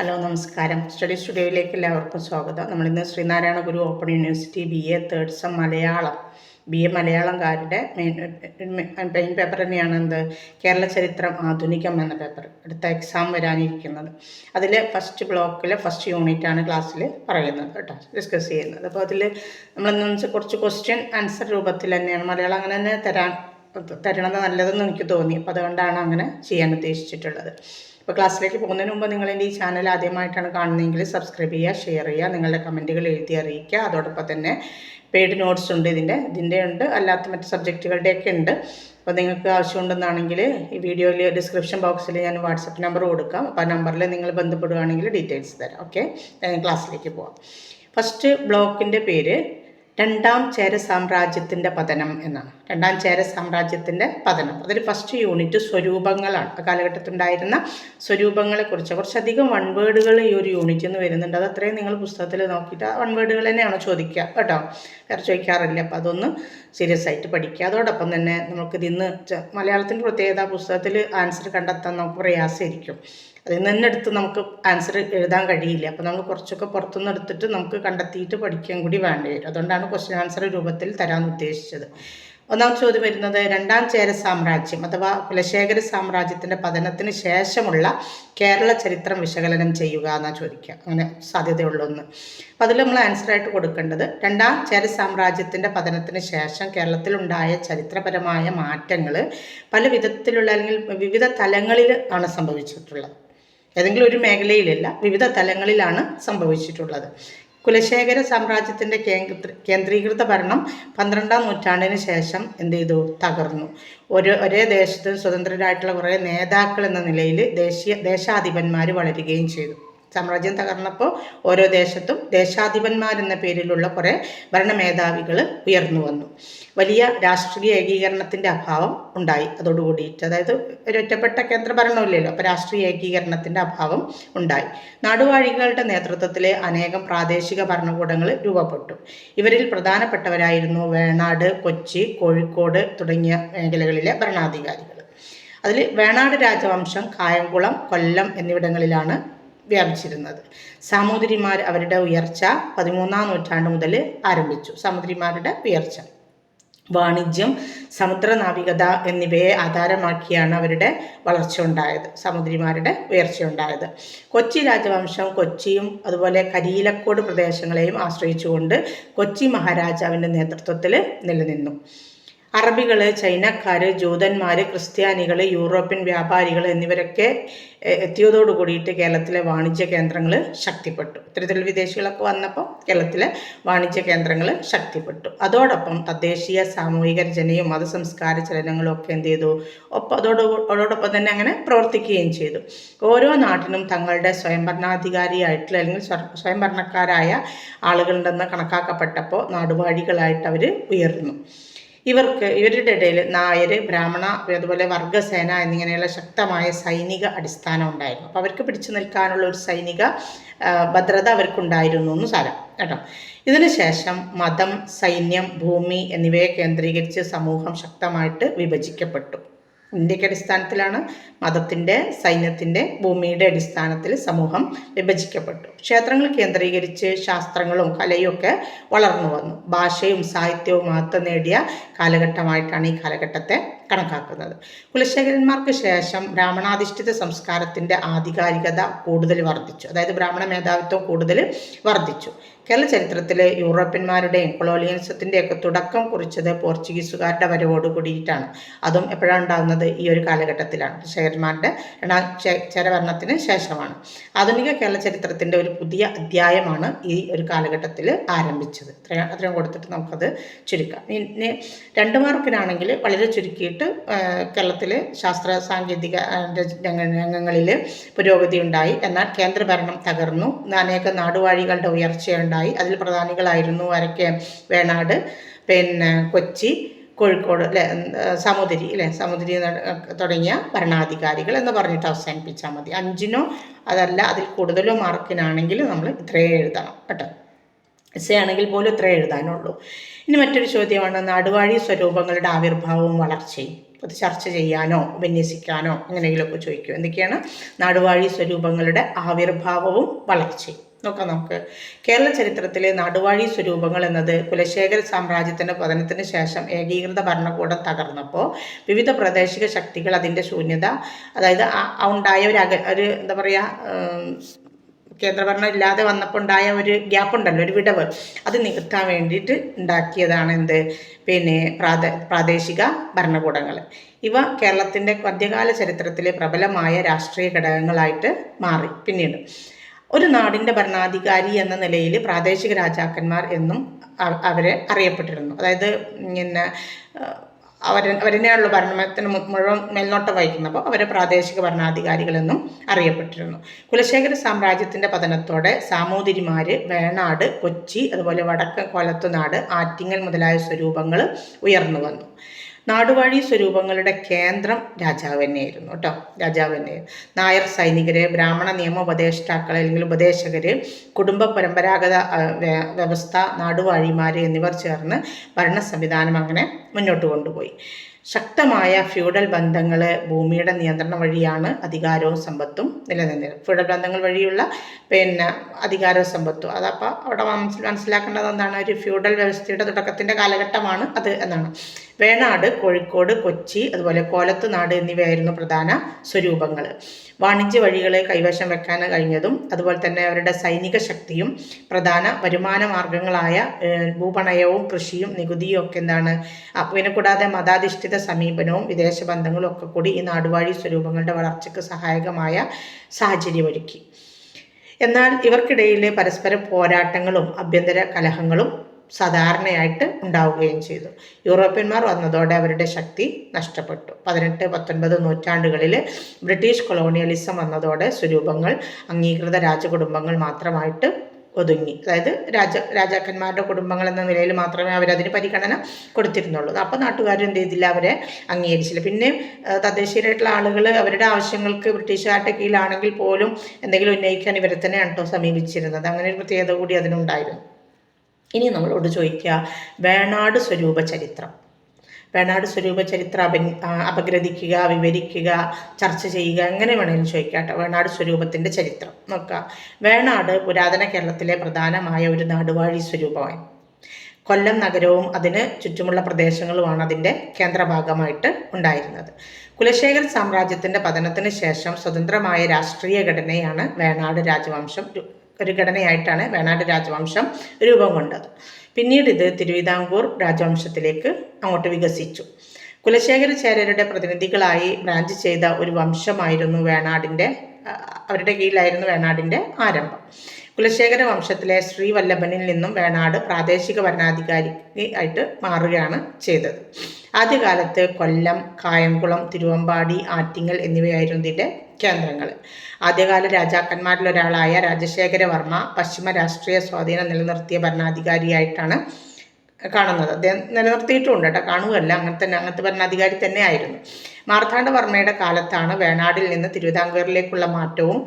Hello നമസ്കാരം. Study സ്റ്റുഡിയോയിലേക്ക് എല്ലാവർക്കും സ്വാഗതം. നമ്മളിന്ന് Sreenarayana Guru open university B A third sem Malayalam. B A മലയാളംകാരുടെ main main paper തന്നെയാണ് എന്ത്? കേരള ചരിത്രം ആധുനികം എന്ന പേപ്പർ അടുത്ത എക്സാം വരാനിരിക്കുന്നത്. അതിൽ ഫസ്റ്റ് ബ്ലോക്കിലെ ഫസ്റ്റ് യൂണിറ്റാണ് ക്ലാസ്സിൽ പറയുന്നത് കേട്ടോ ഡിസ്കസ് ചെയ്യുന്നത്. അപ്പോൾ അതിൽ നമ്മളെന്ന് വെച്ചാൽ കുറച്ച് ക്വസ്റ്റ്യൻ ആൻസർ രൂപത്തിൽ തന്നെയാണ് മലയാളം അങ്ങനെ തന്നെ തരാൻ തരണത് നല്ലതെന്ന് എനിക്ക് തോന്നി. അപ്പോൾ അതുകൊണ്ടാണ് അങ്ങനെ ചെയ്യാൻ ഉദ്ദേശിച്ചിട്ടുള്ളത്. അപ്പോൾ ക്ലാസ്സിലേക്ക് പോകുന്നതിന് മുമ്പ് നിങ്ങൾ എന്റെ ഈ ചാനൽ ആദ്യമായിട്ടാണ് കാണുന്നതെങ്കിൽ സബ്സ്ക്രൈബ് ചെയ്യുക ഷെയർ ചെയ്യുക നിങ്ങളുടെ കമന്റുകൾ എഴുതി അറിയിക്കുക. അതോടൊപ്പം തന്നെ പെയ്ഡ് നോട്ട്സ് ഉണ്ട് ഇതിന്റെ. ഇതിന്റെ ഉണ്ട്. അല്ലാത്ത മറ്റ് സബ്ജക്റ്റുകളുടെയൊക്കെ ഉണ്ട്. അപ്പോൾ നിങ്ങൾക്ക് ആവശ്യമുണ്ടെന്നാണെങ്കിൽ ഈ വീഡിയോയിൽ ഡിസ്ക്രിപ്ഷൻ ബോക്സിൽ ഞാൻ വാട്സപ്പ് നമ്പർ കൊടുക്കാം. അപ്പോൾ ആ നമ്പറിൽ നിങ്ങൾ ബന്ധപ്പെടുകയാണെങ്കിൽ ഡീറ്റെയിൽസ് തരാം. ഓക്കെ ക്ലാസ്സിലേക്ക് പോവാം. ഫസ്റ്റ് ബ്ലോക്കിന്റെ പേര് രണ്ടാം ചേര സാമ്രാജ്യത്തിന്റെ പതനം എന്നാണ്. രണ്ടാം ചേര സാമ്രാജ്യത്തിന്റെ പതനം. അതിൽ ഫസ്റ്റ് യൂണിറ്റ് സ്വരൂപങ്ങളാണ്. ആ കാലഘട്ടത്തിലുണ്ടായിരുന്ന സ്വരൂപങ്ങളെക്കുറിച്ച് കുറച്ചധികം വൺ വേർഡുകൾ ഈ ഒരു യൂണിറ്റിൽ നിന്ന് വരുന്നുണ്ട്. അത് അത്രയും നിങ്ങൾ പുസ്തകത്തിൽ നോക്കിയിട്ട് ആ വൺ വേർഡുകൾ തന്നെയാണ് ചോദിക്കുക കേട്ടോ? വേറെ ചോദിക്കാറില്ല. അപ്പോൾ അതൊന്ന് സീരിയസ് ആയിട്ട് പഠിക്കുക. അതോടൊപ്പം തന്നെ നമുക്ക് ഇന്ന് മലയാളത്തിന്റെ പ്രത്യേകത പുസ്തകത്തിൽ ആൻസർ കണ്ടെത്താൻ നമുക്ക് പ്രയാസമായിരിക്കും. അതിൽ തന്നെ എടുത്ത് നമുക്ക് ആൻസർ എഴുതാൻ കഴിയില്ല. അപ്പോൾ നമ്മൾ കുറച്ചൊക്കെ പുറത്തുനിന്ന് എടുത്തിട്ട് നമുക്ക് കണ്ടെത്തിയിട്ട് പഠിക്കാൻ കൂടി വേണ്ടി വരും. അതുകൊണ്ടാണ് ക്വസ്റ്റ്യൻ ആൻസർ രൂപത്തിൽ തരാൻ ഉദ്ദേശിച്ചത്. ഒന്നാം ചോദ്യം വരുന്നത് രണ്ടാം ചേര സാമ്രാജ്യം അഥവാ കുലശേഖര സാമ്രാജ്യത്തിന്റെ പതനത്തിന് ശേഷമുള്ള കേരള ചരിത്രം വിശകലനം ചെയ്യുക എന്നാണ് ചോദിക്കുക. അങ്ങനെ സാധ്യതയുള്ള ഒന്ന് അപ്പോൾ അതിൽ നമ്മൾ ആൻസറായിട്ട് കൊടുക്കേണ്ടത് രണ്ടാം ചേര സാമ്രാജ്യത്തിന്റെ പതനത്തിന് ശേഷം കേരളത്തിലുണ്ടായ ചരിത്രപരമായ മാറ്റങ്ങൾ പല വിധത്തിലുള്ള അല്ലെങ്കിൽ വിവിധ തലങ്ങളിൽ ആണ് സംഭവിച്ചിട്ടുള്ളത്. ഏതെങ്കിലും ഒരു മേഖലയിലല്ല വിവിധ തലങ്ങളിലാണ് സംഭവിച്ചിട്ടുള്ളത്. കുലശേഖര സാമ്രാജ്യത്തിന്റെ കേന്ദ്രീകൃത ഭരണം പന്ത്രണ്ടാം നൂറ്റാണ്ടിന് ശേഷം എന്ത് ചെയ്തു? തകർന്നു. ഒരു ഒരേ ദേശത്ത് സ്വതന്ത്രരായിട്ടുള്ള കുറേ നേതാക്കൾ എന്ന നിലയിൽ ദേശീയ ദേശാധിപന്മാർ വളരുകയും ചെയ്തു. സാമ്രാജ്യം തകർന്നപ്പോൾ ഓരോ ദേശത്തും ദേശാധിപന്മാരെന്ന പേരിലുള്ള കുറേ ഭരണമേധാവികൾ ഉയർന്നു വന്നു. വലിയ രാഷ്ട്രീയ ഏകീകരണത്തിന്റെ അഭാവം ഉണ്ടായി. അതോടുകൂടിയിട്ട് അതായത് ഒരൊറ്റപ്പെട്ട കേന്ദ്ര ഭരണമില്ലല്ലോ അപ്പോൾ രാഷ്ട്രീയ ഏകീകരണത്തിന്റെ അഭാവം ഉണ്ടായി. നാടുവാഴികളുടെ നേതൃത്വത്തിലെ അനേകം പ്രാദേശിക ഭരണകൂടങ്ങൾ രൂപപ്പെട്ടു. ഇവരിൽ പ്രധാനപ്പെട്ടവരായിരുന്നു വേണാട് കൊച്ചി കോഴിക്കോട് തുടങ്ങിയ മേഖലകളിലെ ഭരണാധികാരികൾ. അതിൽ വേണാട് രാജവംശം കായംകുളം കൊല്ലം എന്നിവിടങ്ങളിലാണ് വ്യാപിച്ചിരുന്നത്. സാമൂതിരിമാർ അവരുടെ ഉയർച്ച പതിമൂന്നാം നൂറ്റാണ്ട് മുതൽ ആരംഭിച്ചു. സാമൂതിരിമാരുടെ ഉയർച്ച. വാണിജ്യം സമുദ്രനാവികത എന്നിവയെ ആധാരമാക്കിയാണ് അവരുടെ വളർച്ച ഉണ്ടായത്. സമുദ്രിമാരുടെ ഉയർച്ച ഉണ്ടായത്. കൊച്ചി രാജവംശം കൊച്ചിയും അതുപോലെ കരിയിലക്കോട് പ്രദേശങ്ങളെയും ആശ്രയിച്ചുകൊണ്ട് കൊച്ചി മഹാരാജാവിന്റെ നേതൃത്വത്തിൽ നിലനിന്നു. അറബികൾ ചൈനക്കാർ ജൂതന്മാർ ക്രിസ്ത്യാനികൾ യൂറോപ്യൻ വ്യാപാരികൾ എന്നിവരൊക്കെ എത്തിയതോടു കൂടിയിട്ട് കേരളത്തിലെ വാണിജ്യ കേന്ദ്രങ്ങൾ ശക്തിപ്പെട്ടു. ഇത്തരത്തിൽ വിദേശികളൊക്കെ വന്നപ്പോൾ കേരളത്തിലെ വാണിജ്യ കേന്ദ്രങ്ങൾ ശക്തിപ്പെട്ടു. അതോടൊപ്പം തദ്ദേശീയ സാമൂഹിക രചനയും മതസംസ്കാര ചലനങ്ങളും ഒക്കെ എന്ത് ചെയ്തു? ഒപ്പം അതോട് അതോടൊപ്പം തന്നെ അങ്ങനെ പ്രവർത്തിക്കുകയും ചെയ്തു. ഓരോ നാട്ടിനും തങ്ങളുടെ സ്വയംഭരണാധികാരിയായിട്ടുള്ള അല്ലെങ്കിൽ സ്വയംഭരണക്കാരായ ആളുകളുണ്ടെന്ന് കണക്കാക്കപ്പെട്ടപ്പോൾ നാടുവാഴികളായിട്ട് അവർ ഉയർന്നു. ഇവർക്ക് ഇവരുടെ ഇടയിൽ നായർ ബ്രാഹ്മണ അതുപോലെ വർഗസേന എന്നിങ്ങനെയുള്ള ശക്തമായ സൈനിക അടിസ്ഥാനം ഉണ്ടായിരുന്നു. അപ്പോൾ അവർക്ക് പിടിച്ചു നിൽക്കാനുള്ള ഒരു സൈനിക ഭദ്രത അവർക്കുണ്ടായിരുന്നു എന്ന് സാരം കേട്ടോ. ഇതിനുശേഷം മതം സൈന്യം ഭൂമി എന്നിവയെ കേന്ദ്രീകരിച്ച് സമൂഹം ശക്തമായിട്ട് വിഭജിക്കപ്പെട്ടു. ഇന്ത്യയ്ക്ക് അടിസ്ഥാനത്തിലാണ് മതത്തിന്റെ സൈന്യത്തിന്റെ ഭൂമിയുടെ അടിസ്ഥാനത്തിൽ സമൂഹം വിഭജിക്കപ്പെട്ടു. ക്ഷേത്രങ്ങൾ കേന്ദ്രീകരിച്ച് ശാസ്ത്രങ്ങളും കലയും ഒക്കെ വളർന്നു വന്നു. ഭാഷയും സാഹിത്യവും മഹത്വം നേടിയ കാലഘട്ടമായിട്ടാണ് ഈ കാലഘട്ടത്തെ കണക്കാക്കുന്നത്. കുലശേഖരന്മാർക്ക് ശേഷം ബ്രാഹ്മണാധിഷ്ഠിത സംസ്കാരത്തിന്റെ ആധികാരികത കൂടുതൽ വർദ്ധിച്ചു. അതായത് ബ്രാഹ്മണ മേധാവിത്വം കൂടുതൽ വർദ്ധിച്ചു. കേരള ചരിത്രത്തിലെ യൂറോപ്യന്മാരുടെയും കൊളോണിയലിസത്തിന്റെയൊക്കെ തുടക്കം കുറിച്ചത് പോർച്ചുഗീസുകാരുടെ വരവോട് കൂടിയിട്ടാണ്. അതും എപ്പോഴാണ് ഉണ്ടാകുന്നത്? ഈ ഒരു കാലഘട്ടത്തിലാണ്. ശേഖരന്മാരുടെ രണ്ടാം ചരഭരണത്തിന് ശേഷമാണ്. ആധുനിക കേരള ചരിത്രത്തിന്റെ ഒരു പുതിയ അധ്യായമാണ് ഈ ഒരു കാലഘട്ടത്തിൽ ആരംഭിച്ചത്. അത്രയും അത്രയും കൊടുത്തിട്ട് നമുക്കത് ചുരുക്കാം. ഇനി രണ്ട് മാർക്കിനാണെങ്കിൽ വളരെ ചുരുക്കിയിട്ട് കേരളത്തിൽ ശാസ്ത്ര സാങ്കേതിക രംഗങ്ങളിൽ പുരോഗതി ഉണ്ടായി എന്നാൽ കേന്ദ്രഭരണം തകർന്നു. അനേക നാടുവാഴികളുടെ ഉയർച്ചയുണ്ടായി. അതിൽ പ്രധാനികളായിരുന്നു ആരൊക്കെ വേണാട് പിന്നെ കൊച്ചി കോഴിക്കോട് അല്ലെ സമുദ്രി അല്ലെ സമുദ്രി തുടങ്ങിയ ഭരണാധികാരികൾ എന്ന് പറഞ്ഞിട്ട് അവസാനിപ്പിച്ചാൽ മതി. അഞ്ചിനോ അതല്ല അതിൽ കൂടുതലോ മാർക്കിനാണെങ്കിൽ നമ്മൾ ഇത്രയേ എഴുതണം കേട്ടോ. എസ് ആണെങ്കിൽ പോലും ഇത്രേ എഴുതാനുള്ളൂ. ഇനി മറ്റൊരു ചോദ്യമാണ് നാടുവാഴി സ്വരൂപങ്ങളുടെ ആവിർഭാവവും വളർച്ചയും. അത് ചർച്ച ചെയ്യാനോ വിന്യസിക്കാനോ അങ്ങനെയെങ്കിലുമൊക്കെ ചോദിക്കും. എന്തൊക്കെയാണ് നാടുവാഴി സ്വരൂപങ്ങളുടെ ആവിർഭാവവും വളർച്ചയും? നോക്കാം നമുക്ക്. കേരള ചരിത്രത്തിലെ നടുവാഴി സ്വരൂപങ്ങൾ എന്നത് കുലശേഖര സാമ്രാജ്യത്തിന്റെ പതനത്തിന് ശേഷം ഏകീകൃത ഭരണകൂടം തകർന്നപ്പോൾ വിവിധ പ്രാദേശിക ശക്തികൾ അതിന്റെ ശൂന്യത അതായത് ഉണ്ടായ ഒരു അക ഒരു എന്താ പറയുക കേന്ദ്രഭരണം ഇല്ലാതെ വന്നപ്പോൾ ഉണ്ടായ ഒരു ഗ്യാപ്പ് ഉണ്ടല്ലോ ഒരു വിടവ്. അത് നികത്താൻ വേണ്ടിയിട്ട് ഉണ്ടാക്കിയതാണ് എന്ത്? പിന്നെ പ്രാദ പ്രാദേശിക ഭരണകൂടങ്ങൾ. ഇവ കേരളത്തിന്റെ മധ്യകാല ചരിത്രത്തിലെ പ്രബലമായ രാഷ്ട്രീയ ഘടകങ്ങളായിട്ട് മാറി. പിന്നീട് ഒരു നാടിന്റെ ഭരണാധികാരി എന്ന നിലയിൽ പ്രാദേശിക രാജാക്കന്മാർ എന്നും അവരെ അറിയപ്പെട്ടിരുന്നു. അതായത് പിന്നെ അവർ അവരെന്നെയുള്ള ഭരണത്തിന് മുഴുവൻ മേൽനോട്ടം വഹിക്കുന്നപ്പോൾ അവരെ പ്രാദേശിക ഭരണാധികാരികളെന്നും അറിയപ്പെട്ടിരുന്നു. കുലശേഖര സാമ്രാജ്യത്തിന്റെ പതനത്തോടെ സാമൂതിരിമാർ വേണാട് കൊച്ചി അതുപോലെ വടക്കൻ കൊലത്തുനാട് ആറ്റിങ്ങൽ മുതലായ സ്വരൂപങ്ങൾ ഉയർന്നു വന്നു. നാടുവാഴി സ്വരൂപങ്ങളുടെ കേന്ദ്രം രാജാവ് തന്നെയായിരുന്നു കേട്ടോ. രാജാവ് തന്നെയായിരുന്നു. നായർ സൈനികര് ബ്രാഹ്മണ നിയമ ഉപദേഷ്ടാക്കൾ അല്ലെങ്കിൽ ഉപദേശകര് കുടുംബ പരമ്പരാഗത വ്യവസ്ഥ നാടുവാഴിമാർ എന്നിവർ ചേർന്ന് ഭരണ സംവിധാനം അങ്ങനെ മുന്നോട്ട് കൊണ്ടുപോയി. ശക്തമായ ഫ്യൂഡൽ ബന്ധങ്ങൾ ഭൂമിയുടെ നിയന്ത്രണം വഴിയാണ് അധികാരവും സമ്പത്തും നിലനിന്നത് ഫ്യൂഡൽ ബന്ധങ്ങൾ വഴിയുള്ള പിന്നെ അധികാരവും സമ്പത്തും. അതപ്പോൾ അവിടെ മനസ്സിലാക്കേണ്ടത് എന്താണ്? ഒരു ഫ്യൂഡൽ വ്യവസ്ഥയുടെ തുടക്കത്തിന്റെ കാലഘട്ടമാണ് അത് എന്നാണ്. വേണാട് കോഴിക്കോട് കൊച്ചി അതുപോലെ കോലത്ത് നാട് എന്നിവയായിരുന്നു പ്രധാന സ്വരൂപങ്ങൾ. വാണിജ്യ വഴികളെ കൈവശം വെക്കാൻ കഴിഞ്ഞതും അതുപോലെ തന്നെ അവരുടെ സൈനിക ശക്തിയും പ്രധാന വരുമാന മാർഗങ്ങളായ ഭൂപണയവും കൃഷിയും നികുതിയും ഒക്കെ എന്താണ് പിന്നെ കൂടാതെ മതാധിഷ്ഠിത സമീപനവും വിദേശ ബന്ധങ്ങളും ഒക്കെ കൂടി ഈ നാടുവാഴി സ്വരൂപങ്ങളുടെ വളർച്ചയ്ക്ക് സഹായകമായ സാഹചര്യമൊരുക്കി. എന്നാൽ ഇവർക്കിടയിലെ പരസ്പര പോരാട്ടങ്ങളും ആഭ്യന്തര കലഹങ്ങളും സാധാരണയായിട്ട് ഉണ്ടാവുകയും ചെയ്തു. യൂറോപ്യന്മാർ വന്നതോടെ അവരുടെ ശക്തി നഷ്ടപ്പെട്ടു. പതിനെട്ട് പത്തൊൻപത് നൂറ്റാണ്ടുകളിൽ ബ്രിട്ടീഷ് കൊളോണിയലിസം വന്നതോടെ സ്വരൂപങ്ങൾ അംഗീകൃത രാജകുടുംബങ്ങൾ മാത്രമായിട്ട് ഒതുങ്ങി. അതായത് രാജ രാജാക്കന്മാരുടെ കുടുംബങ്ങൾ എന്ന നിലയിൽ മാത്രമേ അവരതിന് പരിഗണന കൊടുത്തിരുന്നുള്ളൂ. അപ്പോൾ നാട്ടുകാരും എന്ത് ചെയ്തില്ല അവരെ അംഗീകരിച്ചില്ല. പിന്നെ തദ്ദേശീയരായിട്ടുള്ള ആളുകൾ അവരുടെ ആവശ്യങ്ങൾക്ക് ബ്രിട്ടീഷുകാരുടെ കീഴിലാണെങ്കിൽ പോലും എന്തെങ്കിലും ഉന്നയിക്കാൻ ഇവരെ തന്നെയാണ് കേട്ടോ സമീപിച്ചിരുന്നത്. അങ്ങനെ ഒരു പ്രത്യേകത കൂടി അതിനുണ്ടായിരുന്നു. ഇനി നമ്മളോട് ചോദിക്കുക വേണാട് സ്വരൂപ ചരിത്രം. വേണാട് സ്വരൂപ ചരിത്രം അപ അപഗ്രഥിക്കുക വിവരിക്കുക ചർച്ച ചെയ്യുക എങ്ങനെ വേണമെങ്കിലും ചോദിക്കുക കേട്ടോ വേണാട് സ്വരൂപത്തിന്റെ ചരിത്രം. നോക്കുക. വേണാട് പുരാതന കേരളത്തിലെ പ്രധാനമായ ഒരു നാടുവാഴി സ്വരൂപമാണ്. കൊല്ലം നഗരവും അതിന് ചുറ്റുമുള്ള പ്രദേശങ്ങളുമാണ് അതിന്റെ കേന്ദ്രഭാഗമായിട്ട് ഉണ്ടായിരുന്നത്. കുലശേഖര സാമ്രാജ്യത്തിന്റെ പതനത്തിന് ശേഷം സ്വതന്ത്രമായ രാഷ്ട്രീയ ഘടനയാണ് വേണാട് രാജവംശം ഒരു ഘടനയായിട്ടാണ് വേണാട് രാജവംശം രൂപം കൊണ്ടത്. പിന്നീട് ഇത് തിരുവിതാംകൂർ രാജവംശത്തിലേക്ക് അങ്ങോട്ട് വികസിച്ചു. കുലശേഖര ചേരരുടെ പ്രതിനിധികളായി ബ്രാഞ്ച് ചെയ്ത ഒരു വംശമായിരുന്നു വേണാടിന്റെ അവരുടെ കീഴിലായിരുന്നു വേണാടിന്റെ ആരംഭം. കുലശേഖര വംശത്തിലെ ശ്രീവല്ലഭനിൽ നിന്നും വേണാട് പ്രാദേശിക ഭരണാധികാരി ആയിട്ട് മാറുകയാണ് ചെയ്തത്. ആദ്യകാലത്ത് കൊല്ലം കായംകുളം തിരുവമ്പാടി ആറ്റിങ്ങൽ എന്നിവയായിരുന്നു ഇതിന്റെ കേന്ദ്രങ്ങൾ ആദ്യകാല രാജാക്കന്മാരിൽ ഒരാളായ രാജശേഖരവർമ്മ പശ്ചിമ രാഷ്ട്രീയ സ്വാധീനം നിലനിർത്തിയ ഭരണാധികാരിയായിട്ടാണ് കാണുന്നത്. അദ്ദേഹം നിലനിർത്തിയിട്ടുമുണ്ട് കേട്ടോ. കാണുകയല്ല. അങ്ങനെ തന്നെ അങ്ങനത്തെ ഭരണാധികാരി തന്നെ ആയിരുന്നു മാർത്താണ്ഡവർമ്മയുടെ കാലത്താണ് വേണാടിൽ നിന്ന് തിരുവിതാംകൂറിലേക്കുള്ള മാറ്റവും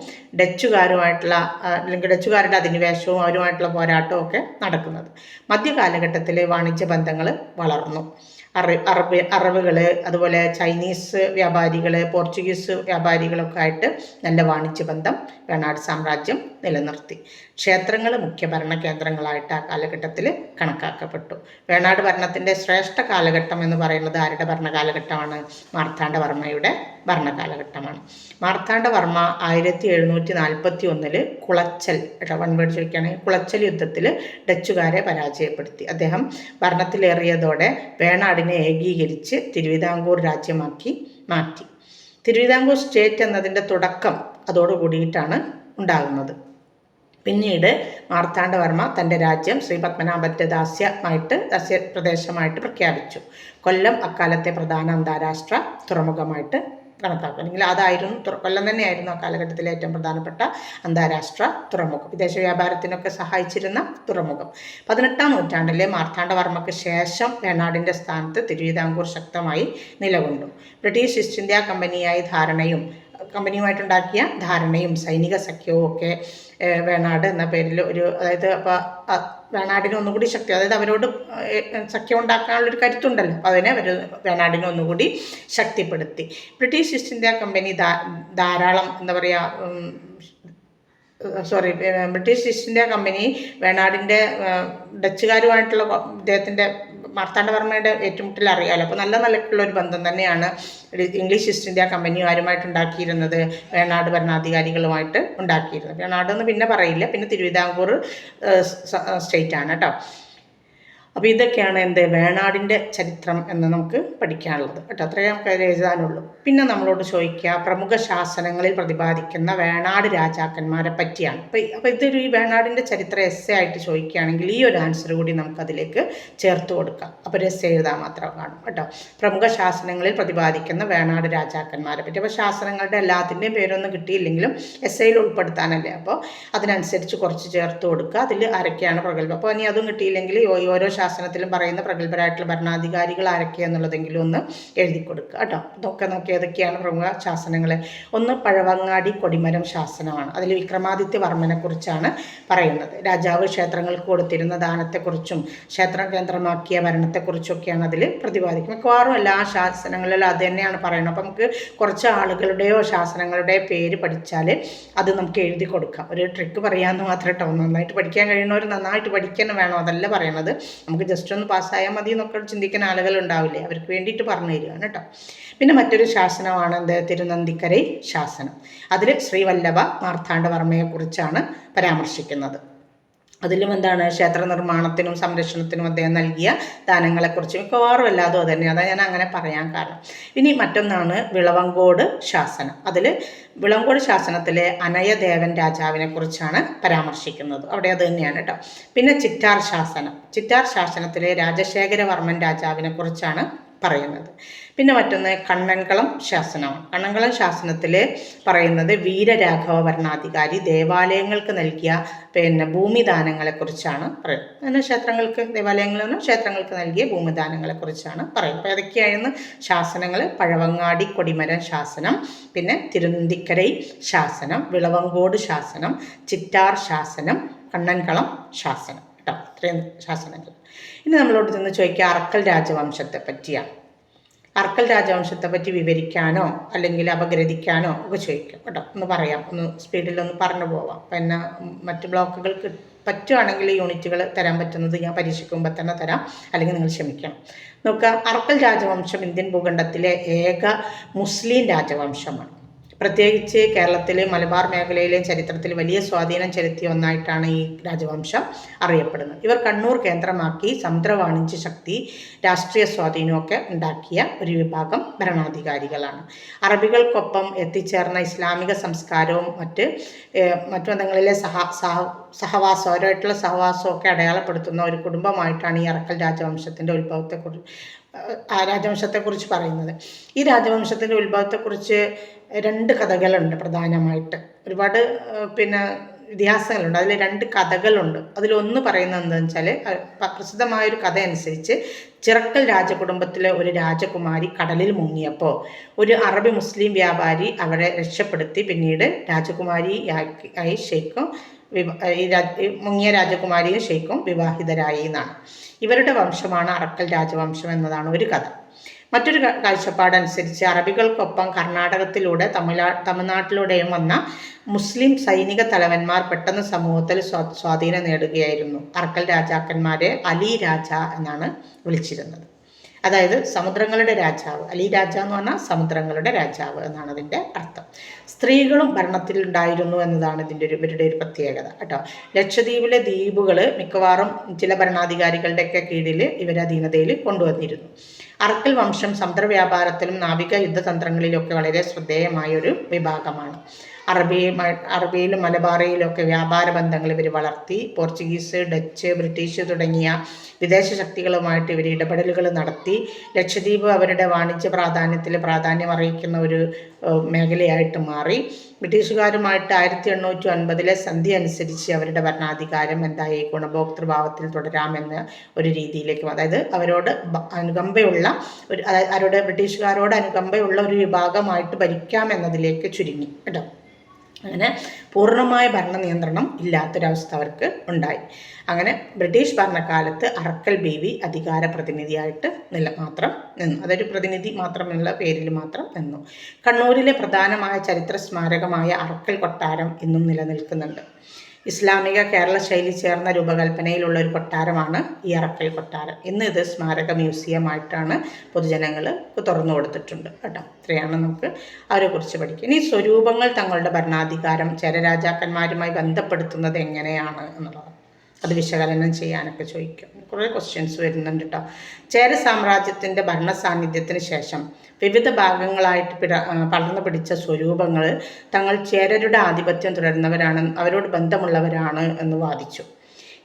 ഡച്ചുകാരുമായിട്ടുള്ള അല്ലെങ്കിൽ ഡച്ചുകാരുടെ അധിനിവേശവും അവരുമായിട്ടുള്ള പോരാട്ടവും ഒക്കെ നടക്കുന്നത്. മധ്യകാലഘട്ടത്തിലെ വാണിജ്യ ബന്ധങ്ങൾ വളർന്നു. അറി അറബ് അറബുകൾ അതുപോലെ ചൈനീസ് വ്യാപാരികൾ പോർച്ചുഗീസ് വ്യാപാരികളൊക്കെ ആയിട്ട് നല്ല വാണിജ്യ ബന്ധം വേണാട് സാമ്രാജ്യം നിലനിർത്തി. ക്ഷേത്രങ്ങൾ മുഖ്യ ഭരണ കേന്ദ്രങ്ങളായിട്ട് ആ കാലഘട്ടത്തിൽ കണക്കാക്കപ്പെട്ടു. വേണാട് ഭരണത്തിന്റെ ശ്രേഷ്ഠ കാലഘട്ടം എന്ന് പറയുന്നത് ആരുടെ ഭരണകാലഘട്ടമാണ്? മാർത്താണ്ഡവർമ്മയുടെ ഭരണകാലഘട്ടമാണ്. മാർത്താണ്ഡവർമ്മ ആയിരത്തി എഴുന്നൂറ്റി നാൽപ്പത്തി ഒന്നിൽ കുളച്ചൽ വൺ വേർഡ് ചോദിക്കുകയാണെങ്കിൽ കുളച്ചൽ യുദ്ധത്തിൽ ഡച്ചുകാരെ പരാജയപ്പെടുത്തി. അദ്ദേഹം ഭരണത്തിലേറിയതോടെ വേണാടിനെ ഏകീകരിച്ച് തിരുവിതാംകൂർ രാജ്യമാക്കി മാറ്റി. തിരുവിതാംകൂർ സ്റ്റേറ്റ് എന്നതിന്റെ തുടക്കം അതോടുകൂടിയിട്ടാണ് ഉണ്ടാകുന്നത്. പിന്നീട് മാർത്താണ്ഡവർമ്മ തന്റെ രാജ്യം ശ്രീ പത്മനാഭന്റെ ദാസ്യമായിട്ട് ദാസ്യ പ്രദേശമായിട്ട് പ്രഖ്യാപിച്ചു. കൊല്ലം അക്കാലത്തെ പ്രധാന അന്താരാഷ്ട്ര തുറമുഖമായിട്ട് കണക്കാക്കും. അല്ലെങ്കിൽ അതായിരുന്നു കൊല്ലം തന്നെയായിരുന്നു ആ കാലഘട്ടത്തിലെ ഏറ്റവും പ്രധാനപ്പെട്ട അന്താരാഷ്ട്ര തുറമുഖം. വിദേശ വ്യാപാരത്തിനൊക്കെ സഹായിച്ചിരുന്ന തുറമുഖം. പതിനെട്ടാം നൂറ്റാണ്ടിലെ മാർത്താണ്ഡവർമ്മയ്ക്ക് ശേഷം വേണാടിന്റെ സ്ഥാനത്ത് തിരുവിതാംകൂർ ശക്തമായി നിലകൊണ്ടു. ബ്രിട്ടീഷ് ഈസ്റ്റ് ഇന്ത്യ കമ്പനിയായി ധാരണയും കമ്പനിയുമായിട്ടുണ്ടാക്കിയ ധാരണയും സൈനിക സഖ്യവും ഒക്കെ വേണാട് എന്ന പേരിൽ ഒരു അതായത് അപ്പോൾ വേണാടിന് ഒന്നുകൂടി ശക്തി അതായത് അവരോട് സഖ്യം ഉണ്ടാക്കാനുള്ളൊരു കരുത്തുണ്ടല്ലോ. അപ്പോൾ അതിനെ അവർ വേണാടിനെ ഒന്നുകൂടി ശക്തിപ്പെടുത്തി. ബ്രിട്ടീഷ് ഈസ്റ്റ് ഇന്ത്യ കമ്പനി ധാരാളം എന്താ പറയുക sorry British East India company വേണാടിന്റെ ഡച്ചുകാരുമായിട്ടുള്ള അദ്ദേഹത്തിന്റെ മാർത്താണ്ഡവർമ്മയുടെ ഏറ്റുമുട്ടൽ അറിയാലോ. അപ്പോൾ നല്ല നിലക്കുള്ള ഒരു ബന്ധം തന്നെയാണ് ഇംഗ്ലീഷ് ഈസ്റ്റ് ഇന്ത്യ കമ്പനിയുമാരുമായിട്ട് ഉണ്ടാക്കിയിരുന്നത് വേണാട് ഭരണാധികാരികളുമായിട്ട് ഉണ്ടാക്കിയിരുന്നത്. വേണാട് എന്ന് പിന്നെ പറയില്ല പിന്നെ തിരുവിതാംകൂർ സ്റ്റേറ്റ് ആണ് കേട്ടോ. അപ്പോൾ ഇതൊക്കെയാണ് എന്ത് വേണാടിന്റെ ചരിത്രം എന്ന് നമുക്ക് പഠിക്കാനുള്ളത്. കേട്ടോ അത്രയേ നമുക്ക് എഴുതാനുള്ളൂ. പിന്നെ നമ്മളോട് ചോദിക്കുക പ്രമുഖ ശാസനങ്ങളിൽ പ്രതിപാദിക്കുന്ന വേണാട് രാജാക്കന്മാരെ പറ്റിയാണ്. അപ്പോൾ അപ്പോൾ ഇതൊരു ഈ വേണാടിന്റെ ചരിത്രം എസ് ആയിട്ട് ചോദിക്കുകയാണെങ്കിൽ ഈ ഒരു ആൻസർ കൂടി നമുക്കതിലേക്ക് ചേർത്ത് കൊടുക്കാം. അപ്പോൾ ഒരു എസ് എഴുതാൻ മാത്രം കാണും. കേട്ടോ പ്രമുഖ ശാസനങ്ങളിൽ പ്രതിപാദിക്കുന്ന വേണാട് രാജാക്കന്മാരെ പറ്റി. അപ്പോൾ ശാസനങ്ങളുടെ എല്ലാത്തിന്റെയും പേരൊന്നും കിട്ടിയില്ലെങ്കിലും എസ് എയിൽ ഉൾപ്പെടുത്താനല്ലേ? അപ്പോൾ അതിനനുസരിച്ച് കുറച്ച് ചേർത്ത് കൊടുക്കുക. അതിൽ ആരൊക്കെയാണ് പ്രഗത്ഭം. അപ്പോൾ ഇനി അതും കിട്ടിയില്ലെങ്കിൽ ഓരോ ശാസനത്തിലും പറയുന്ന പ്രഗത്ഭരായിട്ടുള്ള ഭരണാധികാരികൾ ആരൊക്കെയാണെന്നുള്ളതെങ്കിലും ഒന്ന് എഴുതി കൊടുക്കുക കേട്ടോ. ഇതൊക്കെ നോക്കി ഏതൊക്കെയാണ് പ്രമുഖ ശാസനങ്ങൾ ഒന്ന് പഴവങ്ങാടി കൊടിമരം ശാസനമാണ്. അതിൽ വിക്രമാദിത്യ വർമ്മനെ കുറിച്ചാണ് പറയുന്നത്. രാജാവ് ക്ഷേത്രങ്ങൾക്ക് കൊടുത്തിരുന്ന ദാനത്തെക്കുറിച്ചും ക്ഷേത്ര കേന്ദ്രമാക്കിയ ഭരണത്തെക്കുറിച്ചൊക്കെയാണ് അതിൽ പ്രതിപാദിക്കുന്നത്. മിക്കവാറും എല്ലാ ശാസനങ്ങളിലും അത് തന്നെയാണ് പറയുന്നത്. അപ്പം നമുക്ക് കുറച്ച് ആളുകളുടെയോ ശാസനങ്ങളുടെ പേര് പഠിച്ചാൽ അത് നമുക്ക് എഴുതി കൊടുക്കാം. ഒരു ട്രിക്ക് പറയാമെന്ന് മാത്രം കേട്ടോ. നന്നായിട്ട് പഠിക്കാൻ കഴിയുന്നവർ നന്നായിട്ട് പഠിക്കാൻ വേണം. അതല്ല പറയണത്. നമുക്ക് ജസ്റ്റ് ഒന്ന് പാസ്സായാൽ മതി എന്നൊക്കെ ചിന്തിക്കുന്ന ആളുകളുണ്ടാവില്ലേ അവർക്ക് വേണ്ടിയിട്ട് പറഞ്ഞു തരികയാണ് കേട്ടോ. പിന്നെ മറ്റൊരു ശാസനമാണ് എന്ത്? തിരുനന്ദിക്കരൈ ശാസനം. അതിൽ ശ്രീവല്ലഭ മാർത്താണ്ഡവർമ്മയെക്കുറിച്ചാണ് പരാമർശിക്കുന്നത്. അതിലും എന്താണ് ക്ഷേത്ര നിർമ്മാണത്തിനും സംരക്ഷണത്തിനും അദ്ദേഹം നൽകിയ ദാനങ്ങളെക്കുറിച്ച് മിക്കവാറും എല്ലാതും അത് തന്നെ അതാണ് ഞാൻ അങ്ങനെ പറയാൻ കാരണം. ഇനി മറ്റൊന്നാണ് വിളവങ്കോട് ശാസനം. അതിൽ വിളങ്കോട് ശാസനത്തിലെ അനയദേവൻ രാജാവിനെ കുറിച്ചാണ് പരാമർശിക്കുന്നത്. അവിടെ അത് തന്നെയാണ് കേട്ടോ. പിന്നെ ചിറ്റാർ ശാസനം. ചിറ്റാർ ശാസനത്തിലെ രാജശേഖരവർമ്മൻ രാജാവിനെ കുറിച്ചാണ് പറയുന്നത്. പിന്നെ മറ്റൊന്ന് കണ്ണൻകളം ശാസനമാണ് കണ്ണൻകളം ശാസനത്തിൽ പറയുന്നത് വീരരാഘവ ഭരണാധികാരി ദേവാലയങ്ങൾക്ക് നൽകിയ പിന്നെ ഭൂമിദാനങ്ങളെക്കുറിച്ചാണ് പറയുന്നത്. അങ്ങനെ ക്ഷേത്രങ്ങൾക്ക് ദേവാലയങ്ങളിൽ ക്ഷേത്രങ്ങൾക്ക് നൽകിയ ഭൂമിദാനങ്ങളെക്കുറിച്ചാണ് പറയുന്നത്. അപ്പോൾ ഏതൊക്കെയായിരുന്നു? ശാസനങ്ങൾ പഴവങ്ങാടി കൊടിമരം ശാസനം പിന്നെ തിരുനന്തിക്കരൈ ശാസനം വിളവങ്കോട് ശാസനം ചിറ്റാർ ശാസനം കണ്ണൻകളം ശാസനം. കേട്ടോ. ഇത്രയും ശാസനങ്ങൾ. ഇനി നമ്മളോട് ചെന്ന് ചോദിക്കുക അറക്കൽ രാജവംശത്തെ പറ്റിയാണ് അർക്കൽ രാജവംശത്തെ പറ്റി വിവരിക്കാനോ അല്ലെങ്കിൽ അപഗ്രഥിക്കാനോ ഒക്കെ ചോദിക്കാം കേട്ടോ. ഒന്ന് പറയാം. ഒന്ന് സ്പീഡിലൊന്ന് പറഞ്ഞു പോവാം. പിന്നെ മറ്റ് ബ്ലോക്കുകൾക്ക് പറ്റുവാണെങ്കിൽ യൂണിറ്റുകൾ തരാൻ പറ്റുന്നത് ഞാൻ പരീക്ഷിക്കുമ്പോൾ തന്നെ തരാം. അല്ലെങ്കിൽ നിങ്ങൾ ക്ഷമിക്കണം. നോക്കുക അർക്കൽ രാജവംശം ഇന്ത്യൻ ഭൂഖണ്ഡത്തിലെ ഏക മുസ്ലിം രാജവംശമാണ്. പ്രത്യേകിച്ച് കേരളത്തിലെ മലബാർ മേഖലയിലെ ചരിത്രത്തിൽ വലിയ സ്വാധീനം ചെലുത്തിയ ഒന്നായിട്ടാണ് ഈ രാജവംശം അറിയപ്പെടുന്നത്. ഇവർ കണ്ണൂർ കേന്ദ്രമാക്കി സമുദ്ര വാണിജ്യ ശക്തി രാഷ്ട്രീയ സ്വാധീനമൊക്കെ ഉണ്ടാക്കിയ ഒരു വിഭാഗം ഭരണാധികാരികളാണ്. അറബികൾക്കൊപ്പം എത്തിച്ചേർന്ന ഇസ്ലാമിക സംസ്കാരവും മറ്റ് മറ്റു മതങ്ങളിലെ സഹ സഹ സഹവാസം അവരുമായിട്ടുള്ള സഹവാസമൊക്കെ അടയാളപ്പെടുത്തുന്ന ഒരു കുടുംബമായിട്ടാണ് ഈ അറക്കൽ രാജവംശത്തിന്റെ ഉത്ഭവത്തെക്കുറിച്ച് ആ രാജവംശത്തെക്കുറിച്ച് പറയുന്നത്. ഈ രാജവംശത്തിന്റെ ഉത്ഭവത്തെക്കുറിച്ച് രണ്ട് കഥകളുണ്ട് പ്രധാനമായിട്ട്. ഒരുപാട് പിന്നെ ഇതിഹാസങ്ങളുണ്ട്. അതിൽ രണ്ട് കഥകളുണ്ട്. അതിലൊന്ന് പറയുന്നത് എന്താണെന്ന് വെച്ചാൽ പ്രസിദ്ധമായൊരു കഥ അനുസരിച്ച് ചിറക്കൽ രാജകുടുംബത്തിലെ ഒരു രാജകുമാരി കടലിൽ മുങ്ങിയപ്പോൾ ഒരു അറബി മുസ്ലിം വ്യാപാരി അവരെ രക്ഷപ്പെടുത്തി. പിന്നീട് രാജകുമാരി ആയി ഷെയ്ഖും മുങ്ങിയ രാജകുമാരിയും ഷെയ്ഖും വിവാഹിതരായി എന്നാണ്. ഇവരുടെ വംശമാണ് അറക്കൽ രാജവംശം എന്നതാണ് ഒരു കഥ. മറ്റൊരു കാഴ്ചപ്പാടനുസരിച്ച് അറബികൾക്കൊപ്പം കർണാടകത്തിലൂടെ തമിഴ്നാ തമിഴ്നാട്ടിലൂടെയും വന്ന മുസ്ലിം സൈനിക തലവന്മാർ പെട്ടെന്ന് സമൂഹത്തിൽ സ്വാ സ്വാധീനം നേടുകയായിരുന്നു. അർക്കൽ രാജാക്കന്മാരെ അലി രാജ എന്നാണ് വിളിച്ചിരുന്നത്. അതായത് സമുദ്രങ്ങളുടെ രാജാവ്. അലി രാജ എന്ന് പറഞ്ഞാൽ സമുദ്രങ്ങളുടെ രാജാവ് എന്നാണ് അതിന്റെ അർത്ഥം. സ്ത്രീകളും ഭരണത്തിൽ ഉണ്ടായിരുന്നു എന്നതാണ് ഇതിന്റെ ഒരു ഇവരുടെ ഒരു പ്രത്യേകത കേട്ടോ. ലക്ഷദ്വീപിലെ ദ്വീപുകൾ മിക്കവാറും ചില ഭരണാധികാരികളുടെയൊക്കെ കീഴിൽ ഇവരെ അധീനതയിൽ കൊണ്ടുവന്നിരുന്നു. അറക്കൽ വംശം സമുദ്ര വ്യാപാരത്തിലും നാവിക യുദ്ധതന്ത്രങ്ങളിലൊക്കെ വളരെ ശ്രദ്ധേയമായ ഒരു വിഭാഗമാണ്. അറബിയുമായി അറബിയിലും മലബാറിയിലും ഒക്കെ വ്യാപാര ബന്ധങ്ങൾ ഇവർ വളർത്തി. പോർച്ചുഗീസ് ഡച്ച് ബ്രിട്ടീഷ് തുടങ്ങിയ വിദേശ ശക്തികളുമായിട്ട് ഇവർ ഇടപെടലുകൾ നടത്തി. ലക്ഷദ്വീപ് അവരുടെ വാണിജ്യ പ്രാധാന്യത്തിൽ പ്രാധാന്യം അറിയിക്കുന്ന ഒരു മേഖലയായിട്ട് മാറി. ബ്രിട്ടീഷുകാരുമായിട്ട് ആയിരത്തി എണ്ണൂറ്റി ഒൻപതിലെ സന്ധി അനുസരിച്ച് അവരുടെ ഭരണാധികാരം എന്തായി ഗുണഭോക്തൃഭാവത്തിൽ തുടരാമെന്ന ഒരു രീതിയിലേക്കും അതായത് അവരോട് അനുകമ്പയുള്ള ഒരു അവരുടെ ബ്രിട്ടീഷുകാരോട് അനുകമ്പയുള്ള ഒരു വിഭാഗമായിട്ട് ഭരിക്കാമെന്നതിലേക്ക് ചുരുങ്ങി. കേട്ടോ. അങ്ങനെ പൂർണമായ ഭരണ നിയന്ത്രണം ഇല്ലാത്തൊരവസ്ഥ അവർക്ക് ഉണ്ടായി. അങ്ങനെ ബ്രിട്ടീഷ് ഭരണകാലത്ത് അറക്കൽ ബേബി അധികാര പ്രതിനിധിയായിട്ട് നില മാത്രം നിന്നു. അതൊരു പ്രതിനിധി മാത്രമെന്നുള്ള പേരിൽ മാത്രം നിന്നു. കണ്ണൂരിലെ പ്രധാനമായ ചരിത്ര സ്മാരകമായ അറക്കൽ കൊട്ടാരം ഇന്നും നിലനിൽക്കുന്നുണ്ട്. ഇസ്ലാമിക കേരള ശൈലി ചേർന്ന രൂപകൽപ്പനയിലുള്ള ഒരു കൊട്ടാരമാണ് ഈ അറക്കൽ കൊട്ടാരം. ഇന്ന് ഇത് സ്മാരക മ്യൂസിയമായിട്ടാണ് പൊതുജനങ്ങൾ തുറന്നു കൊടുത്തിട്ടുണ്ട് കേട്ടോ. ഇത്രയാണ് നമുക്ക് അവരെക്കുറിച്ച് പഠിക്കുക ഇനി സ്വരൂപങ്ങൾ തങ്ങളുടെ ഭരണാധികാരം ചരരാജാക്കന്മാരുമായി ബന്ധപ്പെടുത്തുന്നത് എങ്ങനെയാണ് എന്നുള്ളത് അത് വിശകലനം ചെയ്യാനൊക്കെ ചോദിക്കും. കുറേ ക്വസ്റ്റ്യൻസ് വരുന്നുണ്ട് കേട്ടോ ചേര സാമ്രാജ്യത്തിന്റെ ഭരണ സാന്നിധ്യത്തിന് ശേഷം വിവിധ ഭാഗങ്ങളായിട്ട് പിട പടർന്നു പിടിച്ച സ്വരൂപങ്ങൾ തങ്ങൾ ചേരരുടെ ആധിപത്യം തുടരുന്നവരാണ് അവരോട് ബന്ധമുള്ളവരാണ് എന്ന് വാദിച്ചു.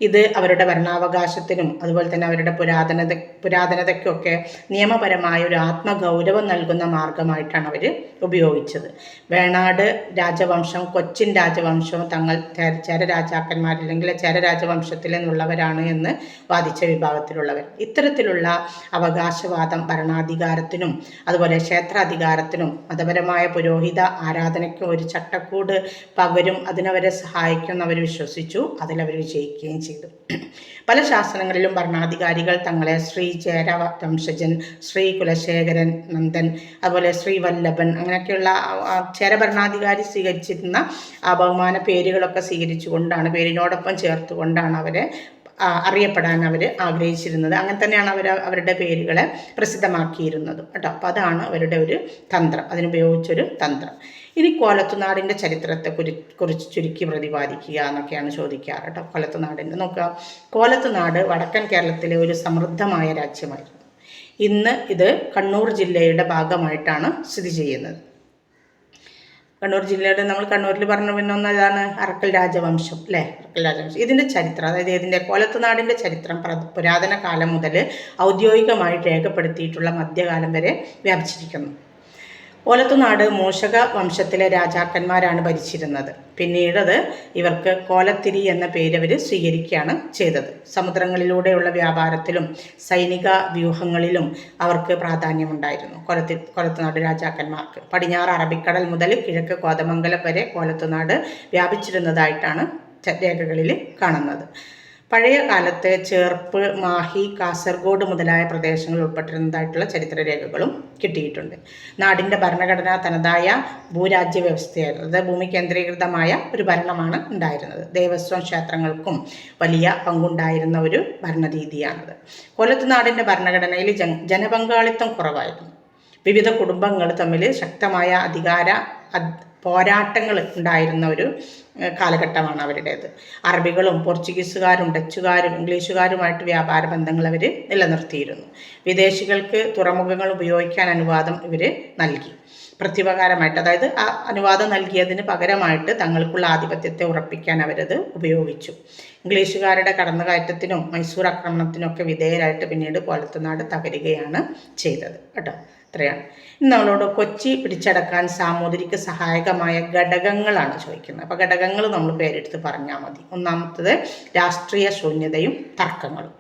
ഇത് അവരുടെ ഭരണാവകാശത്തിനും അതുപോലെ തന്നെ അവരുടെ പുരാതനത പുരാതനതയ്ക്കൊക്കെ നിയമപരമായ ഒരു ആത്മഗൗരവം നൽകുന്ന മാർഗമായിട്ടാണ് അവർ ഉപയോഗിച്ചത്. വേണാട് രാജവംശം കൊച്ചിൻ രാജവംശവും തങ്ങൾ ചേര രാജാക്കന്മാരില്ലെങ്കിൽ ചേര രാജവംശത്തിൽ നിന്നുള്ളവരാണ് എന്ന് വാദിച്ച വിഭാഗത്തിലുള്ളവർ. ഇത്തരത്തിലുള്ള അവകാശവാദം ഭരണാധികാരത്തിനും അതുപോലെ ക്ഷേത്രാധികാരത്തിനും മതപരമായ പുരോഹിത ആരാധനയ്ക്കും ഒരു ചട്ടക്കൂട് പകരും അതിനവരെ സഹായിക്കുമെന്ന് വിശ്വസിച്ചു. അതിലവർ വിജയിക്കുകയും ചെയ്തു പല ശാസനങ്ങളിലും ഭരണാധികാരികൾ തങ്ങളെ ശ്രീ ചേരവ വംശജൻ ശ്രീ കുലശേഖരൻ നന്ദൻ അതുപോലെ ശ്രീ വല്ലഭൻ അങ്ങനെയൊക്കെയുള്ള ചേര ഭരണാധികാരി സ്വീകരിച്ചിരുന്ന ആ ബഹുമാന പേരുകളൊക്കെ സ്വീകരിച്ചുകൊണ്ടാണ് പേരിനോടൊപ്പം ചേർത്തുകൊണ്ടാണ് അവരെ അറിയപ്പെടാൻ അവർ ആഗ്രഹിച്ചിരുന്നത്. അങ്ങനെ തന്നെയാണ് അവർ അവരുടെ പേരുകളെ പ്രസിദ്ധമാക്കിയിരുന്നത് കേട്ടോ. അപ്പോൾ അതാണ് അവരുടെ ഒരു തന്ത്രം. അതിനുപയോഗിച്ചൊരു തന്ത്രം. ഇനി കൊലത്തുനാടിന്റെ ചരിത്രത്തെ കുറി കുറിച്ച് ചുരുക്കി പ്രതിപാദിക്കുക എന്നൊക്കെയാണ് ചോദിക്കാറ് കേട്ടോ കൊലത്തുനാടിന്റെ നോക്കുക കോലത്തുനാട് വടക്കൻ കേരളത്തിലെ ഒരു സമൃദ്ധമായ രാജ്യമായിരുന്നു. ഇന്ന് ഇത് കണ്ണൂർ ജില്ലയുടെ ഭാഗമായിട്ടാണ് സ്ഥിതി ചെയ്യുന്നത്. കണ്ണൂർ ജില്ലയുടെ നമ്മൾ കണ്ണൂരിൽ പറഞ്ഞ പിന്നെ ഒന്നതാണ് അറക്കൽ രാജവംശം അല്ലേ? അറക്കൽ രാജവംശം. ഇതിന്റെ ചരിത്രം അതായത് ഇതിന്റെ കോലത്തുനാടിന്റെ ചരിത്രം പുരാതന കാലം മുതൽ ഔദ്യോഗികമായി രേഖപ്പെടുത്തിയിട്ടുള്ള മധ്യകാലം വരെ വ്യാപിച്ചിരിക്കുന്നു. കോലത്തുനാട് മൂഷക വംശത്തിലെ രാജാക്കന്മാരാണ് ഭരിച്ചിരുന്നത്. പിന്നീടത് ഇവർക്ക് കോലത്തിരി എന്ന പേരവർ സ്വീകരിക്കുകയാണ് ചെയ്തത്. സമുദ്രങ്ങളിലൂടെയുള്ള വ്യാപാരത്തിലും സൈനിക വ്യൂഹങ്ങളിലും അവർക്ക് പ്രാധാന്യമുണ്ടായിരുന്നു. കൊലത്തി കൊലത്തുനാട് രാജാക്കന്മാർക്ക്. പടിഞ്ഞാറ് അറബിക്കടൽ മുതൽ കിഴക്ക് കോതമംഗലം വരെ കോലത്തുനാട് വ്യാപിച്ചിരുന്നതായിട്ടാണ് രേഖകളിൽ കാണുന്നത്. പഴയ കാലത്ത് ചേർപ്പ് മാഹി കാസർഗോഡ് മുതലായ പ്രദേശങ്ങൾ ഉൾപ്പെട്ടിരുന്നതായിട്ടുള്ള ചരിത്രരേഖകളും കിട്ടിയിട്ടുണ്ട്. നാടിന്റെ ഭരണഘടന തനതായ ഭൂരാജ്യ വ്യവസ്ഥയായിരുന്നു. അതായത് ഭൂമി കേന്ദ്രീകൃതമായ ഒരു ഭരണമാണ് ഉണ്ടായിരുന്നത്. ദേവസ്വം ക്ഷേത്രങ്ങൾക്കും വലിയ പങ്കുണ്ടായിരുന്ന ഒരു ഭരണരീതിയാണത്. കൊല്ലത്ത് നാടിന്റെ ഭരണഘടനയിൽ ജനപങ്കാളിത്തം കുറവായിരുന്നു. വിവിധ കുടുംബങ്ങൾ തമ്മിൽ ശക്തമായ അധികാര പോരാട്ടങ്ങൾ ഉണ്ടായിരുന്ന ഒരു കാലഘട്ടമാണ് അവരുടേത്. അറബികളും പോർച്ചുഗീസുകാരും ഡച്ചുകാരും ഇംഗ്ലീഷുകാരുമായിട്ട് വ്യാപാര ബന്ധങ്ങൾ അവർ നിലനിർത്തിയിരുന്നു. വിദേശികൾക്ക് തുറമുഖങ്ങൾ ഉപയോഗിക്കാൻ അനുവാദം ഇവർ നൽകി. പ്രത്യുപകാരമായിട്ട് അതായത് ആ അനുവാദം നൽകിയതിന് പകരമായിട്ട് തങ്ങൾക്കുള്ള ആധിപത്യത്തെ ഉറപ്പിക്കാൻ അവരത് ഉപയോഗിച്ചു. ഇംഗ്ലീഷുകാരുടെ കടന്നുകയറ്റത്തിനും മൈസൂർ ആക്രമണത്തിനും ഒക്കെ വിധേയരായിട്ട് പിന്നീട് കോലത്തുനാട് തകരുകയാണ് ചെയ്തത്. കേട്ടോ? ഇത്രയാണ് ഇന്ന് നമ്മളോട് കൊച്ചി പിടിച്ചടക്കാൻ സാമൂതിരിക്ക് സഹായകമായ ഘടകങ്ങളാണ് ചോദിക്കുന്നത്. അപ്പോൾ ഘടകങ്ങൾ നമ്മൾ പേരെടുത്ത് പറഞ്ഞാൽ മതി. ഒന്നാമത്തത് രാഷ്ട്രീയ ശൂന്യതയും തർക്കങ്ങളും.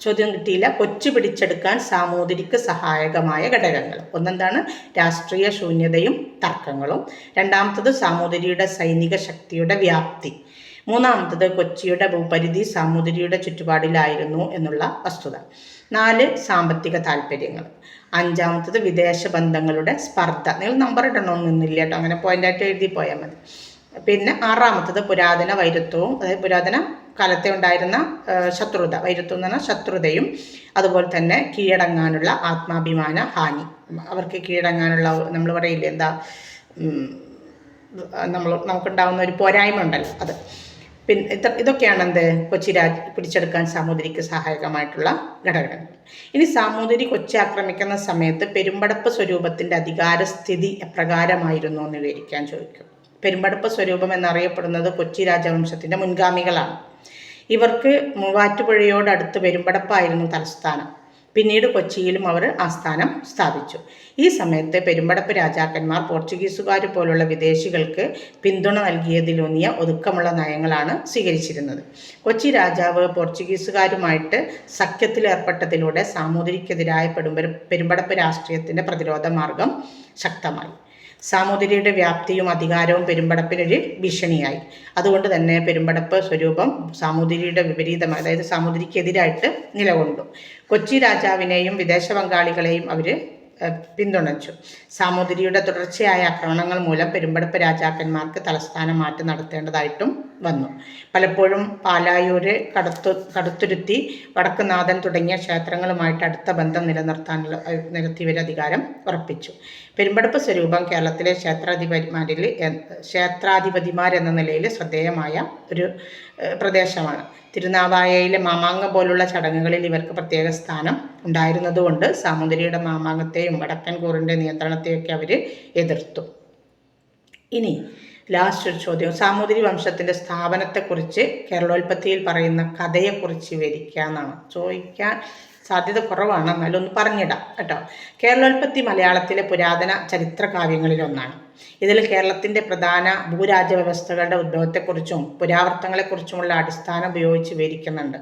ചോദ്യം കിട്ടിയില്ല. കൊച്ചു പിടിച്ചെടുക്കാൻ സാമൂതിരിക്ക് സഹായകമായ ഘടകങ്ങൾ. ഒന്നെന്താണ്? രാഷ്ട്രീയ ശൂന്യതയും തർക്കങ്ങളും. രണ്ടാമത്തത് സാമൂതിരിയുടെ സൈനിക ശക്തിയുടെ വ്യാപ്തി. മൂന്നാമത്തത് കൊച്ചിയുടെ ഭൂപരിധി സാമൂതിരിയുടെ ചുറ്റുപാടിലായിരുന്നു എന്നുള്ള വസ്തുത. നാല് സാമ്പത്തിക താല്പര്യങ്ങൾ. അഞ്ചാമത്തത് വിദേശ ബന്ധങ്ങളുടെ സ്പർദ്ധ. നിങ്ങൾ നമ്പർ ഇടണമെന്നൊന്നുമില്ല കേട്ടോ. അങ്ങനെ പോയിന്റായിട്ട് എഴുതി പോയാൽ മതി. പിന്നെ ആറാമത്തത് പുരാതന വൈരുത്വവും അതായത് പുരാതന കാലത്തെ ഉണ്ടായിരുന്ന ശത്രുത. വൈരുത്വം എന്ന് പറഞ്ഞാൽ ശത്രുതയും അതുപോലെ തന്നെ കീഴടങ്ങാനുള്ള ആത്മാഭിമാന ഹാനി. അവർക്ക് കീഴടങ്ങാനുള്ള നമ്മൾ പറയില്ലേ എന്താ നമ്മൾ നമുക്കുണ്ടാകുന്ന ഒരു പോരായ്മ ഉണ്ടല്ലോ അത്. പിന്നെ ഇത്ര ഇതൊക്കെയാണ് എന്ത്? കൊച്ചി രാജ് പിടിച്ചെടുക്കാൻ സാമൂതിരിക്ക് സഹായകമായിട്ടുള്ള ഘടകങ്ങൾ. ഇനി സാമൂതിരി കൊച്ചി ആക്രമിക്കുന്ന സമയത്ത് പെരുമ്പടപ്പ് സ്വരൂപത്തിന്റെ അധികാരസ്ഥിതി എപ്രകാരമായിരുന്നു എന്ന് വിവരിക്കാൻ ചോദിക്കും. പെരുമ്പടപ്പ് സ്വരൂപം എന്നറിയപ്പെടുന്നത് കൊച്ചി രാജവംശത്തിന്റെ മുൻഗാമികളാണ്. ഇവർക്ക് മൂവാറ്റുപുഴയോടടുത്ത് പെരുമ്പടപ്പായിരുന്നു തലസ്ഥാനം. പിന്നീട് കൊച്ചിയിലും അവർ ആസ്ഥാനം സ്ഥാപിച്ചു. ഈ സമയത്ത് പെരുമ്പടപ്പ് രാജാക്കന്മാർ പോർച്ചുഗീസുകാർ പോലുള്ള വിദേശികൾക്ക് പിന്തുണ നൽകിയതിലൂന്നിയ ഒതുക്കമുള്ള നയങ്ങളാണ് സ്വീകരിച്ചിരുന്നത്. കൊച്ചി രാജാവ് പോർച്ചുഗീസുകാരുമായിട്ട് സഖ്യത്തിലേർപ്പെട്ടതിലൂടെ സാമൂതിരിക്കെതിരായ പെടുമ്പ പെരുമ്പടപ്പ് രാഷ്ട്രീയത്തിന്റെ പ്രതിരോധ മാർഗം ശക്തമായി. സാമൂതിരിയുടെ വ്യാപ്തിയും അധികാരവും പെരുമ്പടപ്പിനൊരു ഭീഷണിയായി. അതുകൊണ്ട് തന്നെ പെരുമ്പടപ്പ് സ്വരൂപം സാമൂതിരിയുടെ വിപരീതം അതായത് സാമൂതിരിക്കെതിരായിട്ട് നിലകൊണ്ടു. കൊച്ചി രാജാവിനെയും വിദേശ പങ്കാളികളെയും അവർ പിന്തുണച്ചു. സാമൂതിരിയുടെ തുടർച്ചയായ ആക്രമണങ്ങൾ മൂലം പെരുമ്പടപ്പ് രാജാക്കന്മാർക്ക് തലസ്ഥാനം മാറ്റി നടത്തേണ്ടതായിട്ടും വന്നു. പലപ്പോഴും പാലായൂര് കടത്തു കടുത്തുരുത്തി വടക്കുനാഥൻ തുടങ്ങിയ ക്ഷേത്രങ്ങളുമായിട്ട് അടുത്ത ബന്ധം നിലനിർത്താനുള്ള നിരത്തിയവർ അധികാരം ഉറപ്പിച്ചു. പെരുമ്പടപ്പ് സ്വരൂപം കേരളത്തിലെ ക്ഷേത്രാധിപതിമാരിൽ ക്ഷേത്രാധിപതിമാരെന്ന നിലയിൽ ശ്രദ്ധേയമായ ഒരു പ്രദേശമാണ്. തിരുനാവായയിലെ മാമാങ്ക പോലുള്ള ചടങ്ങുകളിൽ ഇവർക്ക് പ്രത്യേക സ്ഥാനം ഉണ്ടായിരുന്നതുകൊണ്ട് സാമൂതിരിയുടെ മാമാങ്കത്തെയും വടക്കൻ കൂറിന്റെ നിയന്ത്രണത്തെയൊക്കെ അവർ എതിർത്തു. ഇനി ലാസ്റ്റ് ഒരു ചോദ്യം. സാമൂതിരി വംശത്തിന്റെ സ്ഥാപനത്തെക്കുറിച്ച് കേരളോൽപ്പത്തിയിൽ പറയുന്ന കഥയെക്കുറിച്ച് വിവരിക്കുക എന്നാണ്. ചോദിക്കാൻ സാധ്യത കുറവാണ്. എന്നാലും ഒന്ന് പറഞ്ഞിടാം കേട്ടോ. കേരളോൽപ്പത്തി മലയാളത്തിലെ പുരാതന ചരിത്ര കാവ്യങ്ങളിലൊന്നാണ് ഇതിൽ കേരളത്തിന്റെ പ്രധാന ഭൂരാജ്യ വ്യവസ്ഥകളുടെ ഉദ്ഭവത്തെക്കുറിച്ചും പുരാവർത്തങ്ങളെക്കുറിച്ചുമുള്ള അടിസ്ഥാനം ഉപയോഗിച്ച് വിവരിക്കുന്നുണ്ട്.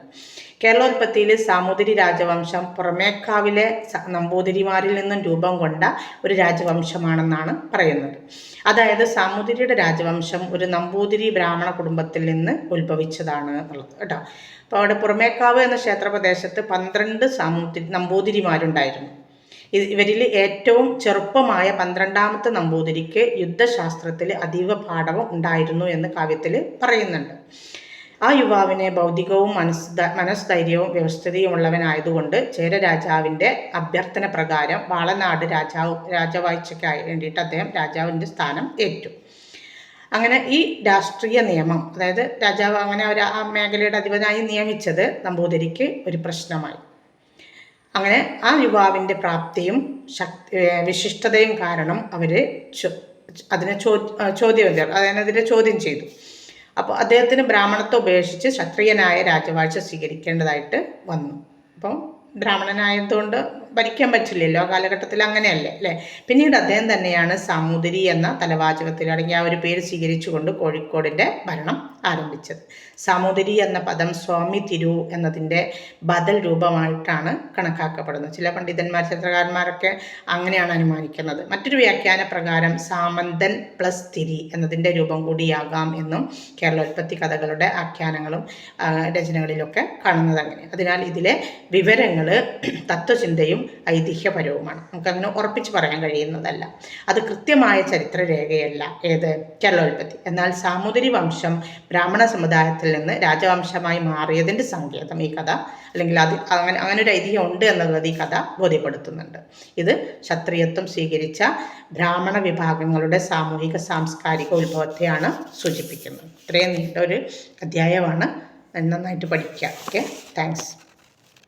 കേരളോൽപ്പത്തിയിൽ സാമൂതിരി രാജവംശം പുറമേക്കാവിലെ നമ്പൂതിരിമാരിൽ നിന്നും രൂപം കൊണ്ട ഒരു രാജവംശമാണെന്നാണ് പറയുന്നത്. അതായത് സാമൂതിരിയുടെ രാജവംശം ഒരു നമ്പൂതിരി ബ്രാഹ്മണ കുടുംബത്തിൽ നിന്ന് ഉത്ഭവിച്ചതാണ് എന്നുള്ളത് കേട്ടോ. അപ്പോൾ അവിടെ പുറമേക്കാവ് എന്ന ക്ഷേത്രപ്രദേശത്ത് പന്ത്രണ്ട് സാമൂതിരി നമ്പൂതിരിമാരുണ്ടായിരുന്നു. ഇവരിൽ ഏറ്റവും ചെറുപ്പമായ പന്ത്രണ്ടാമത്തെ നമ്പൂതിരിക്ക് യുദ്ധശാസ്ത്രത്തിൽ അതീവ പാഠവും ഉണ്ടായിരുന്നു എന്ന് കാവ്യത്തിൽ പറയുന്നുണ്ട്. ആ യുവാവിനെ ഭൗതികവും മനസ് മനസ്ധൈര്യവും ചേര രാജാവിന്റെ അഭ്യർത്ഥന പ്രകാരം വാളനാട് രാജാവ് രാജവാഴ്ചയ്ക്കായി വേണ്ടിയിട്ട് അദ്ദേഹം രാജാവിന്റെ സ്ഥാനം ഏറ്റു. അങ്ങനെ ഈ രാഷ്ട്രീയ നിയമം അതായത് രാജാവ് അങ്ങനെ ഒരു ആ മേഖലയുടെ അധിപനായി നിയമിച്ചത് നമ്പൂതിരിക്ക് ഒരു പ്രശ്നമായി. അങ്ങനെ ആ യുവാവിന്റെ പ്രാപ്തിയും ശക്തി വിശിഷ്ടതയും കാരണം അവർ അതിനെ ചോ ചോദ്യം അതായത് അതിനെ ചോദ്യം ചെയ്തു. അപ്പോൾ അദ്ദേഹത്തിന് ബ്രാഹ്മണത്തെ ഉപേക്ഷിച്ച് ക്ഷത്രിയനായ രാജവാഴ്ച സ്വീകരിക്കേണ്ടതായിട്ട് വന്നു. അപ്പം ബ്രാഹ്മണനായതുകൊണ്ട് ഭരിക്കാൻ പറ്റില്ലല്ലോ ആ കാലഘട്ടത്തിൽ അങ്ങനെയല്ലേ അല്ലേ? പിന്നീട് അദ്ദേഹം തന്നെയാണ് സാമൂതിരി എന്ന തലവാചകത്തിൽ അടങ്ങിയ ആ ഒരു പേര് സ്വീകരിച്ചുകൊണ്ട് കോഴിക്കോടിന്റെ ഭരണം ആരംഭിച്ചത്. സാമൂതിരി എന്ന പദം സ്വാമി തിരു എന്നതിന്റെ ബദൽ രൂപമായിട്ടാണ് കണക്കാക്കപ്പെടുന്നത്. ചില പണ്ഡിതന്മാർ ചിത്രകാരന്മാരൊക്കെ അങ്ങനെയാണ് അനുമാനിക്കുന്നത്. മറ്റൊരു വ്യാഖ്യാന പ്രകാരം സാമന്തൻ പ്ലസ് തിരി എന്നതിന്റെ രൂപം കൂടിയാകാം എന്നും കേരളോൽപ്പത്തി കഥകളുടെ ആഖ്യാനങ്ങളും രചനകളിലൊക്കെ കാണുന്നത് അങ്ങനെ. അതിനാൽ ഇതിലെ വിവരങ്ങൾ തത്വചിന്തയും ഐതിഹ്യപരവുമാണ്. നമുക്കങ്ങനെ ഉറപ്പിച്ച് പറയാൻ കഴിയുന്നതല്ല. അത് കൃത്യമായ ചരിത്രരേഖയല്ല. ഏത്? കേരളോൽപ്പത്തി. എന്നാൽ സാമൂതിരി വംശം ബ്രാഹ്മണ സമുദായത്തിൽ നിന്ന് രാജവംശമായി മാറിയതിന്റെ സങ്കേതം ഈ കഥ അല്ലെങ്കിൽ അത് അങ്ങനെ അങ്ങനെ ഒരു ഐതിഹ്യം ഉണ്ട് എന്നുള്ളത് ഈ കഥ ബോധ്യപ്പെടുത്തുന്നുണ്ട്. ഇത് ക്ഷത്രിയത്വം സ്വീകരിച്ച ബ്രാഹ്മണ വിഭാഗങ്ങളുടെ സാമൂഹിക സാംസ്കാരിക ഉത്ഭവത്തെയാണ് സൂചിപ്പിക്കുന്നത്. ഇത്രയും നീണ്ട ഒരു അധ്യായമാണ്. നന്നായിട്ട് പഠിക്കുക ഓക്കെ? താങ്ക്സ്.